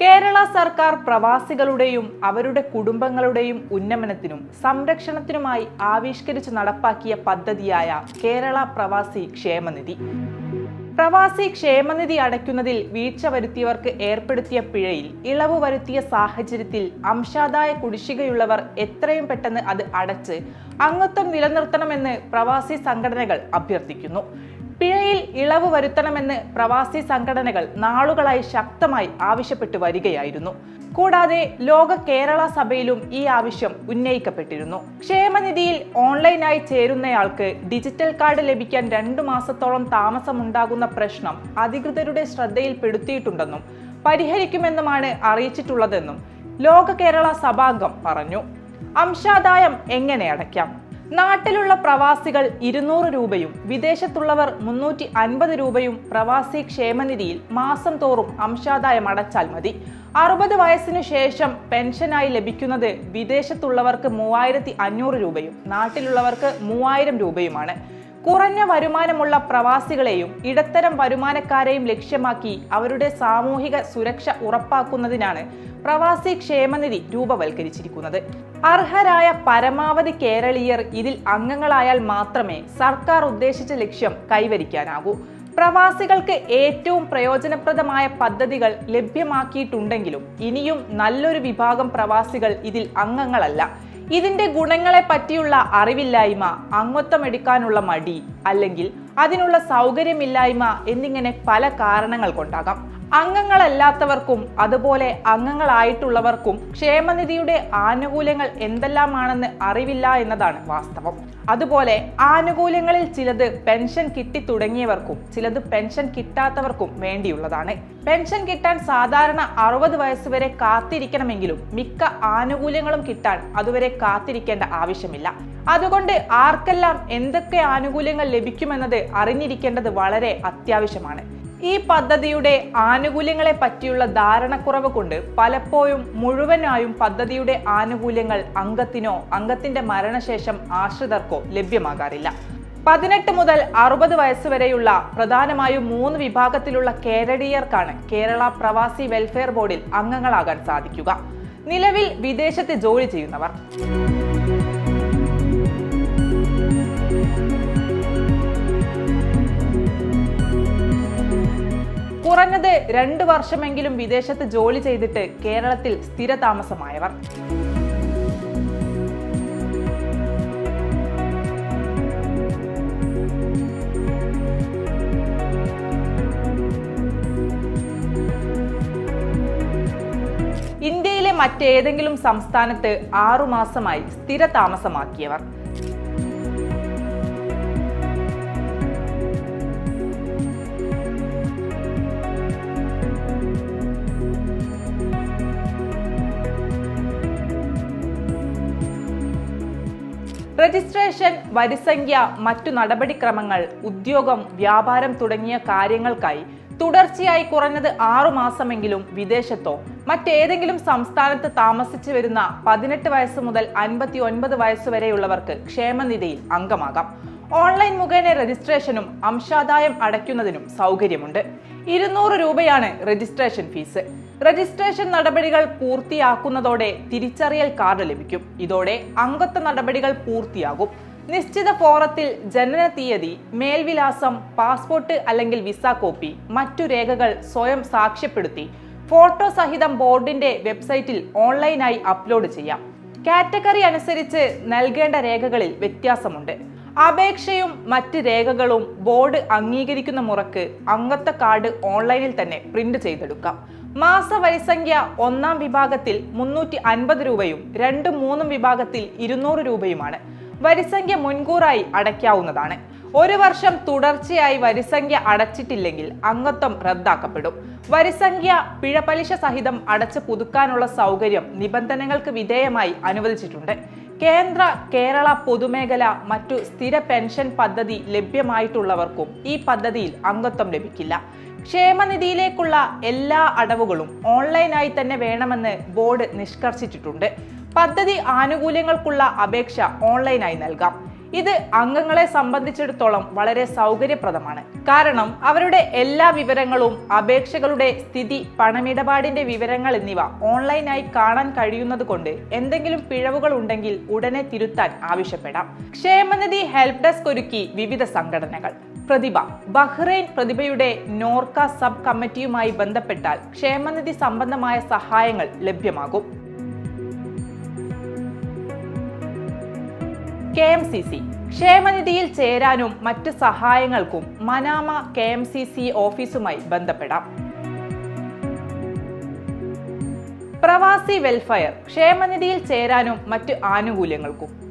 കേരള സർക്കാർ പ്രവാസികളുടെയും അവരുടെ കുടുംബങ്ങളുടെയും ഉന്നമനത്തിനും സംരക്ഷണത്തിനുമായി ആവിഷ്കരിച്ച് നടപ്പാക്കിയ പദ്ധതിയായ കേരള പ്രവാസി ക്ഷേമനിധി. പ്രവാസി ക്ഷേമനിധി അടയ്ക്കുന്നതിൽ വീഴ്ച വരുത്തിയവർക്ക് ഏർപ്പെടുത്തിയ പിഴയിൽ ഇളവ് വരുത്തിയ സാഹചര്യത്തിൽ അംശാദായ കുടിശ്ശികയുള്ളവർ എത്രയും പെട്ടെന്ന് അത് അടച്ച് അംഗത്വം നിലനിർത്തണമെന്ന് പ്രവാസി സംഘടനകൾ അഭ്യർത്ഥിക്കുന്നു. പിഴയിൽ ഇളവ് വരുത്തണമെന്ന് പ്രവാസി സംഘടനകൾ നാളുകളായി ശക്തമായി ആവശ്യപ്പെട്ടു വരികയായിരുന്നു. കൂടാതെ ലോക കേരള സഭയിലും ഈ ആവശ്യം ഉന്നയിക്കപ്പെട്ടിരുന്നു. ക്ഷേമനിധിയിൽ ഓൺലൈനായി ചേരുന്നയാൾക്ക് ഡിജിറ്റൽ കാർഡ് ലഭിക്കാൻ രണ്ടു മാസത്തോളം താമസമുണ്ടാകുന്ന പ്രശ്നം അധികൃതരുടെ ശ്രദ്ധയിൽപ്പെടുത്തിയിട്ടുണ്ടെന്നും പരിഹരിക്കുമെന്നുമാണ് അറിയിച്ചിട്ടുള്ളതെന്നും ലോക കേരള സഭാംഗം പറഞ്ഞു. അംശാദായം എങ്ങനെ അടയ്ക്കാം? നാട്ടിലുള്ള പ്രവാസികൾ ഇരുന്നൂറ് രൂപയും വിദേശത്തുള്ളവർ മുന്നൂറ്റി അൻപത് രൂപയും പ്രവാസി ക്ഷേമനിധിയിൽ മാസം തോറും അംശാദായം അടച്ചാൽ മതി. അറുപത് വയസ്സിനു ശേഷം പെൻഷനായി ലഭിക്കുന്നത് വിദേശത്തുള്ളവർക്ക് മൂവായിരത്തി അഞ്ഞൂറ് രൂപയും നാട്ടിലുള്ളവർക്ക് മൂവായിരം രൂപയുമാണ്. കുറഞ്ഞ വരുമാനമുള്ള പ്രവാസികളെയും ഇടത്തരം വരുമാനക്കാരെയും ലക്ഷ്യമാക്കി അവരുടെ സാമൂഹിക സുരക്ഷ ഉറപ്പാക്കുന്നതിനാണ് പ്രവാസി ക്ഷേമനിധി രൂപവൽക്കരിച്ചിരിക്കുന്നത്. അർഹരായ പരമാവധി കേരളീയർ ഇതിൽ അംഗങ്ങളായാൽ മാത്രമേ സർക്കാർ ഉദ്ദേശിച്ച ലക്ഷ്യം കൈവരിക്കാനാകൂ. പ്രവാസികൾക്ക് ഏറ്റവും പ്രയോജനപ്രദമായ പദ്ധതികൾ ലഭ്യമാക്കിയിട്ടുണ്ടെങ്കിലും ഇനിയും നല്ലൊരു വിഭാഗം പ്രവാസികൾ ഇതിൽ അംഗങ്ങളല്ല. ഇതിന്റെ ഗുണങ്ങളെ പറ്റിയുള്ള അറിവില്ലായ്മ അംഗത്വം എടുക്കാനുള്ള മടി അല്ലെങ്കിൽ അതിനുള്ള സൗകര്യമില്ലായ്മ എന്നിങ്ങനെ പല കാരണങ്ങൾ കൊണ്ടാകാം. അംഗങ്ങളല്ലാത്തവർക്കും അതുപോലെ അംഗങ്ങളായിട്ടുള്ളവർക്കും ക്ഷേമനിധിയുടെ ആനുകൂല്യങ്ങൾ എന്തെല്ലാമാണെന്ന് അറിവില്ല എന്നതാണ് വാസ്തവം. അതുപോലെ ആനുകൂല്യങ്ങളിൽ ചിലത് പെൻഷൻ കിട്ടി തുടങ്ങിയവർക്കും ചിലത് പെൻഷൻ കിട്ടാത്തവർക്കും വേണ്ടിയുള്ളതാണ്. പെൻഷൻ കിട്ടാൻ സാധാരണ അറുപത് വയസ്സ് വരെ കാത്തിരിക്കണമെങ്കിലും മിക്ക ആനുകൂല്യങ്ങളും കിട്ടാൻ അതുവരെ കാത്തിരിക്കേണ്ട ആവശ്യമില്ല. അതുകൊണ്ട് ആർക്കെല്ലാം എന്തൊക്കെ ആനുകൂല്യങ്ങൾ ലഭിക്കുമെന്നത് അറിഞ്ഞിരിക്കേണ്ടത് വളരെ അത്യാവശ്യമാണ്. ഈ പദ്ധതിയുടെ ആനുകൂല്യങ്ങളെ പറ്റിയുള്ള ധാരണക്കുറവ് കൊണ്ട് പലപ്പോഴും മുഴുവനായും പദ്ധതിയുടെ ആനുകൂല്യങ്ങൾ അംഗത്തിനോ അംഗത്തിന്റെ മരണശേഷം ആശ്രിതർക്കോ ലഭ്യമാകാറില്ല. പതിനെട്ട് മുതൽ അറുപത് വയസ്സ് വരെയുള്ള പ്രധാനമായും മൂന്ന് വിഭാഗത്തിലുള്ള കേരളീയർക്കാണ് കേരള പ്രവാസി വെൽഫെയർ ബോർഡിൽ അംഗങ്ങളാകാൻ സാധിക്കുക. നിലവിൽ വിദേശത്ത് ജോലി ചെയ്യുന്നവർ. കുറഞ്ഞത് രണ്ട് വർഷമെങ്കിലും വിദേശത്ത് ജോലി ചെയ്തിട്ട് കേരളത്തിൽ സ്ഥിരതാമസമായവർ. ഇന്ത്യയിലെ മറ്റേതെങ്കിലും സംസ്ഥാനത്ത് ആറുമാസമായി സ്ഥിരതാമസമാക്കിയവർ. രജിസ്ട്രേഷൻ വരിസംഖ്യ മറ്റു നടപടിക്രമങ്ങൾ ഉദ്യോഗം വ്യാപാരം തുടങ്ങിയ കാര്യങ്ങൾക്കായി തുടർച്ചയായി കുറഞ്ഞത് ആറു മാസമെങ്കിലും വിദേശത്തോ മറ്റേതെങ്കിലും സംസ്ഥാനത്ത് താമസിച്ചു വരുന്ന പതിനെട്ട് വയസ്സ് മുതൽ അൻപത്തി ഒൻപത് വയസ്സ് വരെയുള്ളവർക്ക് ക്ഷേമനിധിയിൽ അംഗമാകാം. ഓൺലൈൻ മുഖേന രജിസ്ട്രേഷനും അംശാദായം അടയ്ക്കുന്നതിനും സൗകര്യമുണ്ട്. ഇരുന്നൂറ് രൂപയാണ് രജിസ്ട്രേഷൻ ഫീസ്. രജിസ്ട്രേഷൻ നടപടികൾ പൂർത്തിയാക്കുന്നതോടെ തിരിച്ചറിയൽ കാർഡ് ലഭിക്കും. ഇതോടെ അംഗത്വ നടപടികൾ പൂർത്തിയാകും. നിശ്ചിത ഫോറത്തിൽ ജനന തീയതി മേൽവിലാസം പാസ്പോർട്ട് അല്ലെങ്കിൽ വിസ കോപ്പി മറ്റു രേഖകൾ സ്വയം സാക്ഷ്യപ്പെടുത്തി ഫോട്ടോ സഹിതം ബോർഡിന്റെ വെബ്സൈറ്റിൽ ഓൺലൈനായി അപ്ലോഡ് ചെയ്യാം. കാറ്റഗറി അനുസരിച്ച് നൽകേണ്ട രേഖകളിൽ വ്യത്യാസമുണ്ട്. അപേക്ഷയും മറ്റ് രേഖകളും ബോർഡ് അംഗീകരിക്കുന്ന മുറക്ക് അംഗത്വ കാർഡ് ഓൺലൈനിൽ തന്നെ പ്രിന്റ് ചെയ്തെടുക്കാം. മാസവരിസംഖ്യ ഒന്നാം വിഭാഗത്തിൽ മുന്നൂറ്റി അൻപത് രൂപയും രണ്ടും മൂന്നും വിഭാഗത്തിൽ ഇരുന്നൂറ് രൂപയുമാണ്. വരിസംഖ്യ മുൻകൂറായി അടയ്ക്കാവുന്നതാണ്. ഒരു വർഷം തുടർച്ചയായി വരിസംഖ്യ അടച്ചിട്ടില്ലെങ്കിൽ അംഗത്വം റദ്ദാക്കപ്പെടും. വരിസംഖ്യ പിഴപലിശ സഹിതം അടച്ച് പുതുക്കാനുള്ള സൗകര്യം നിബന്ധനകൾക്ക് വിധേയമായി അനുവദിച്ചിട്ടുണ്ട്. കേന്ദ്ര കേരള പൊതുമേഖല മറ്റു സ്ഥിര പെൻഷൻ പദ്ധതി ലഭ്യമായിട്ടുള്ളവർക്കും ഈ പദ്ധതിയിൽ അംഗത്വം ലഭിക്കില്ല. ക്ഷേമനിധിയിലേക്കുള്ള എല്ലാ അടവുകളും ഓൺലൈനായി തന്നെ വേണമെന്ന് ബോർഡ് നിഷ്കർഷിച്ചിട്ടുണ്ട്. പദ്ധതി ആനുകൂല്യങ്ങൾക്കുള്ള അപേക്ഷ ഓൺലൈനായി നൽകാം. ഇത് അംഗങ്ങളെ സംബന്ധിച്ചിടത്തോളം വളരെ സൗകര്യപ്രദമാണ്. കാരണം അവരുടെ എല്ലാ വിവരങ്ങളും അപേക്ഷകളുടെ സ്ഥിതി പണമിടപാടിന്റെ വിവരങ്ങൾ എന്നിവ ഓൺലൈനായി കാണാൻ കഴിയുന്നത് കൊണ്ട് എന്തെങ്കിലും പിഴവുകൾ ഉണ്ടെങ്കിൽ ഉടനെ തിരുത്താൻ ആവശ്യപ്പെടാം. ക്ഷേമനിധി ഹെൽപ് ഡെസ്ക് ഒരുക്കി വിവിധ സംഘടനകൾ. പ്രതിഭ ബഹ്റൈൻ പ്രതിഭയുടെ നോർക്ക സബ് കമ്മിറ്റിയുമായി ബന്ധപ്പെട്ടാൽ ക്ഷേമനിധി സംബന്ധമായ സഹായങ്ങൾ ലഭ്യമാകും. K M C C. ക്ഷേമനിധിയിൽ ചേരാനും മറ്റ് സഹായങ്ങൾക്കും Manama K M C C ഓഫീസുമായി ബന്ധപ്പെടാം. പ്രവാസി വെൽഫെയർ ക്ഷേമനിധിയിൽ ചേരാനും മറ്റ് ആനുകൂല്യങ്ങൾക്കും.